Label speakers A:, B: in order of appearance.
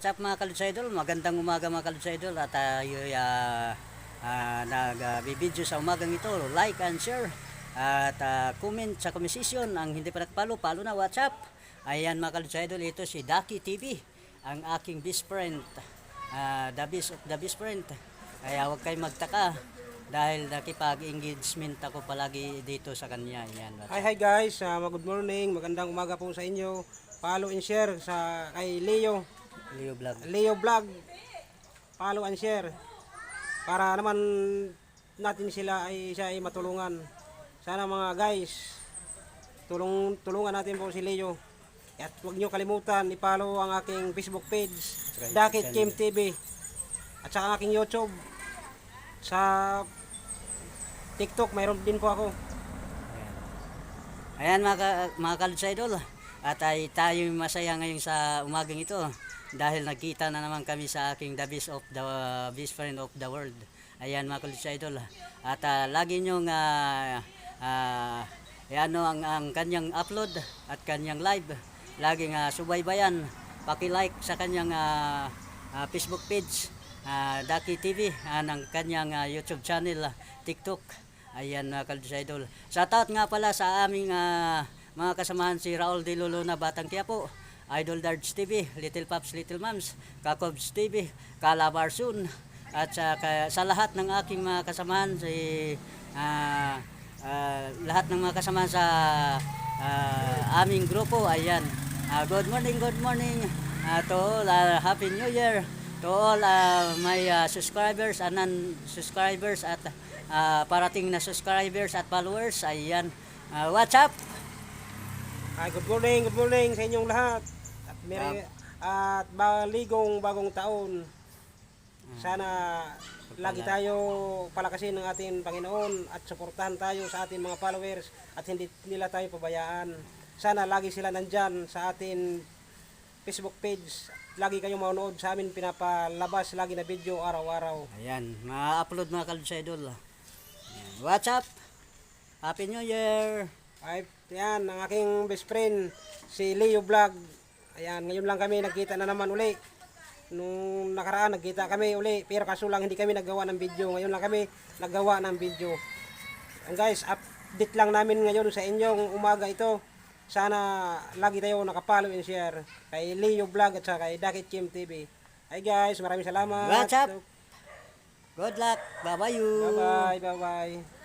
A: What's up mga Kaluts Idol? Magandang umaga mga Kaluts Idol at tayo uh, uh, nagbibideo sa umagang ito. Like and share at ah, comment sa komisisyon. Ang hindi pa nakapalo, palo na WhatsApp. Ayan mga Kaluts Idol, ito si Daki TV, ang aking best friend. ah, the best of the best friend. Kaya huwag kayong magtaka dahil nakipag-engagement ako palagi dito sa kanya. Ayan.
B: Hi hi guys, uh, good morning, magandang umaga po sa inyo. Follow and share sa kay Leo,
A: Leo Vlog.
B: Leo Vlog. Follow and share para naman natin sila ay siya ay matulungan. Sana mga guys, tulong tulungan natin po si Leo. At huwag niyo kalimutan i-follow ang aking Facebook page, Dakit Kim TV. At saka ang aking YouTube. Sa TikTok mayroon din po ako.
A: Ayan mga, ka- mga Kaluts Idol, at ay tayo masaya ngayon sa umagang ito dahil nagkita na naman kami sa aking the best of the best friend of the world. Ayan mga Kaluts Idol. At ah, lagi nyong uh, ano ang, ang kanyang upload at kanyang live. Laging uh, subaybayan, paki-like sa kanyang ah, ah, Facebook page, ah, Daki TV, ah, ng kanyang ah, YouTube channel, ah, TikTok. Ayan mga Kaldos Idol. Shoutout nga pala sa aming ah, mga kasamahan si Raul De Lolo na Batang Quiapo, Idol Darts TV, Little Pops, Little Moms, Kakobs TV, Calabar Soon, at sa, sa lahat ng aking mga kasamahan si ah, ah, lahat ng mga kasamahan sa ah, aming grupo ayan. Ah, good morning good morning ah, to all ah, happy new year. To all ah, my ah, subscribers and non subscribers at ah, parating na subscribers at followers ayan. Ah, what's up?
B: Ay, good morning, good morning sa inyong lahat. Merry, at baligong bagong taon. Sana lagi tayo palakasin ng ating Panginoon at suportahan tayo sa ating mga followers at hindi nila tayo pabayaan. Sana lagi sila nandyan sa ating Facebook page. Lagi kayong manonood sa amin pinapalabas lagi na video araw-araw.
A: ayan ma-upload mga kalbs idol Ayan, what's up happy new year
B: Ay, yan, ang aking best friend, si Leo Vlog. Ayan, ngayon lang kami nagkita na naman uli. Nung nakaraan, nagkita kami uli. Pero kaso lang hindi kami naggawa ng video. Ngayon lang kami naggawa ng video. And guys, update lang namin ngayon sa inyong umaga ito. Sana lagi tayo nakapalo and share kay Leo Vlog at saka kay Dakit Kim TV. Hi guys, maraming salamat.
A: What's up? good luck bye bye you
B: Bye-bye, bye-bye.